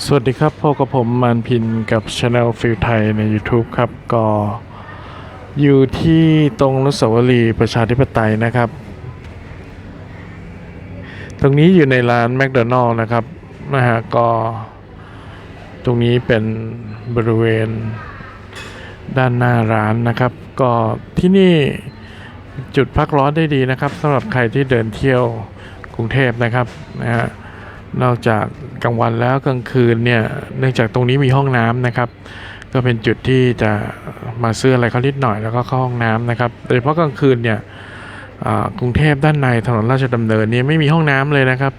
สวัสดีครับพบกับผมมานพินกับช anel ฟิลไทยใน YouTube ครับ ก็อยู่ที่ตรงอนุสวรีประชาธิปไตยนะครับ ตรงนี้อยู่ในร้านแมคโดนัลล์นะครับนะฮะก็ตรงนี้เป็นบริเวณด้านหน้าร้านนะครับ ก็ที่นี่จุดพักร้อนได้ดีนะครับสำหรับใครที่เดินเที่ยวกรุงเทพนะครับนะฮะ นอกจากกลางวันแล้วกลางคืนเนี่ยเนื่องจากตรงนี้มีห้องน้ำนะครับ ก็เป็นจุดที่จะมาซื้ออะไรเขานิดหน่อยแล้วก็เข้าห้องน้ำนะครับโดยเฉพาะกลางคืนเนี่ยกรุงเทพด้านในถนนราชดำเนินเนี่ยไม่มีห้องน้ำเลยนะครับ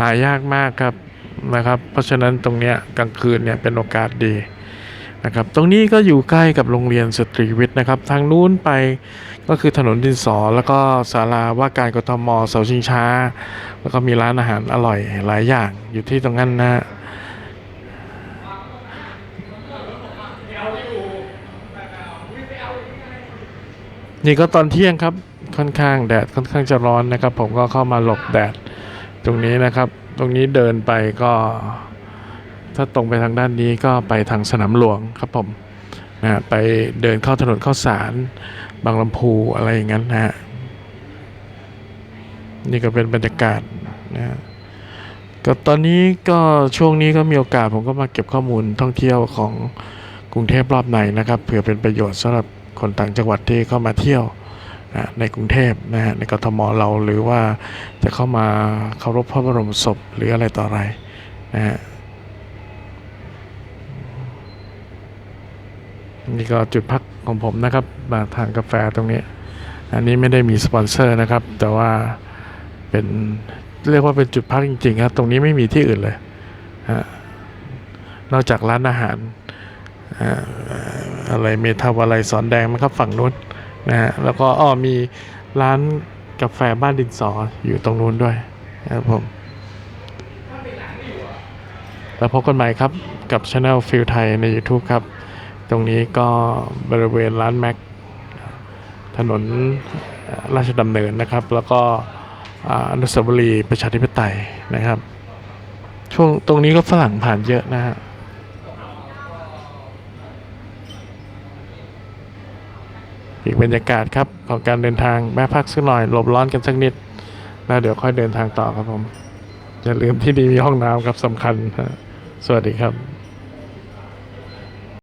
หายากมากครับนะครับ เพราะฉะนั้นตรงเนี้ยกลางคืนเนี่ยเป็นโอกาสดี นะครับตรงนี้ก็อยู่ใกล้กับโรงเรียนสตรีวิทย์นะครับ ทางนู้นไปก็คือถนนดินสอ แล้วก็ศาลาว่าการกทมเสาชิงช้า แล้วก็มีร้านอาหารอร่อยหลายอย่างอยู่ที่ตรงนั้นนะฮะนี่ก็ตอนเที่ยงครับค่อนข้างแดดค่อนข้างจะร้อนนะครับ ผมก็เข้ามาหลบแดดตรงนี้นะครับ ตรงนี้เดินไปก็ ถ้าตรงไปทางด้านนี้ก็ไปทางสนามหลวงครับผมนะไปเดินเข้าถนนเข้าสารบางลำพูอะไรอย่างนั้นนะฮะนี่ก็เป็นบรรยากาศนะฮะก็ตอนนี้ก็ช่วงนี้ก็มีโอกาสผมก็มาเก็บข้อมูลท่องเที่ยวของกรุงเทพรอบในนะครับเผื่อเป็นประโยชน์สำหรับคนต่างจังหวัดที่เข้ามาเที่ยวนะในกรุงเทพนะฮะในกทมเราหรือว่าจะเข้ามาเคารพพระบรมศพหรืออะไรต่ออะไรนะฮะ นี่ก็จุดพักของผมนะครับมาทานกาแฟตรงนี้ อันนี้ไม่ได้มีสปอนเซอร์นะครับ แต่ว่าเป็นเรียกว่าเป็นจุดพักจริงๆครับ ตรงนี้ไม่มีที่อื่นเลยนอกจากร้านอาหารอะไรเมทาวอะไรสอนแดงนะครับฝั่งนู้นนะฮะแล้วก็อ้อมีร้านกาแฟบ้านดินสออยู่ตรงนู้นด้วยนะครับผม แล้วพบกันใหม่ครับกับช anel ฟิลไทยใน YouTube ครับ ตรงนี้ก็บริเวณร้านแม็กถนนราชดำเนินนะครับ แล้วก็อนุสาวรีย์ประชาธิปไตยนะครับ ช่วงตรงนี้ก็ฝรั่งผ่านเยอะนะฮะอีกบรรยากาศครับของการเดินทางแม่พักสักหน่อยหลบร้อนกันสักนิด แล้วเดี๋ยวค่อยเดินทางต่อครับผม อย่าลืมที่ดีมีห้องน้ำครับสำคัญ สวัสดีครับ